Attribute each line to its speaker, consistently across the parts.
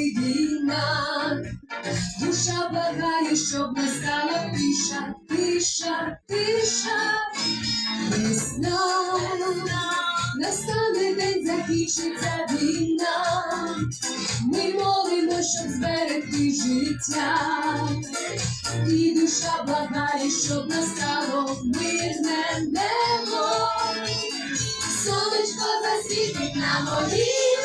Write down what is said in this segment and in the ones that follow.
Speaker 1: війна. Душа благає, щоб настала тиша, тиша, тиша. Весна, настане день, закінчиться війна. Ми молимо, щоб зберегти життя. І душа благає, щоб настало мирне небо. Сонечко засвітить на моїй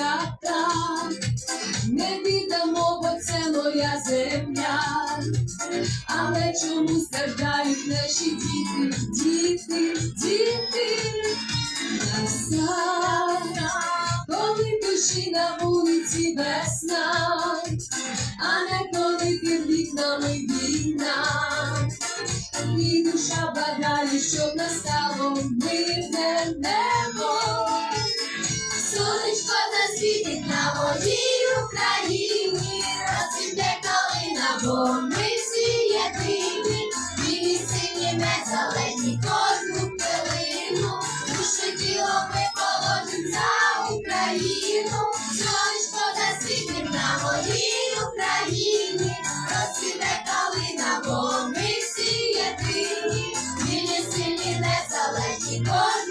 Speaker 1: нас не віддамо, бо це моя земля, але чому страждають наші діти, діти, діти, Краса, коли душі на вулиці весна, а не коли під вікнами війна. І душа бажає, щоб настало мирне небо. Ми всі єдині, Білі сині незалежні кожну хвилину, душу тіло ми положим за Україну, сонечко засвітить на моїй Україні, розцвіте калина, бо ми всі єдині, Білі сині незалежні кожну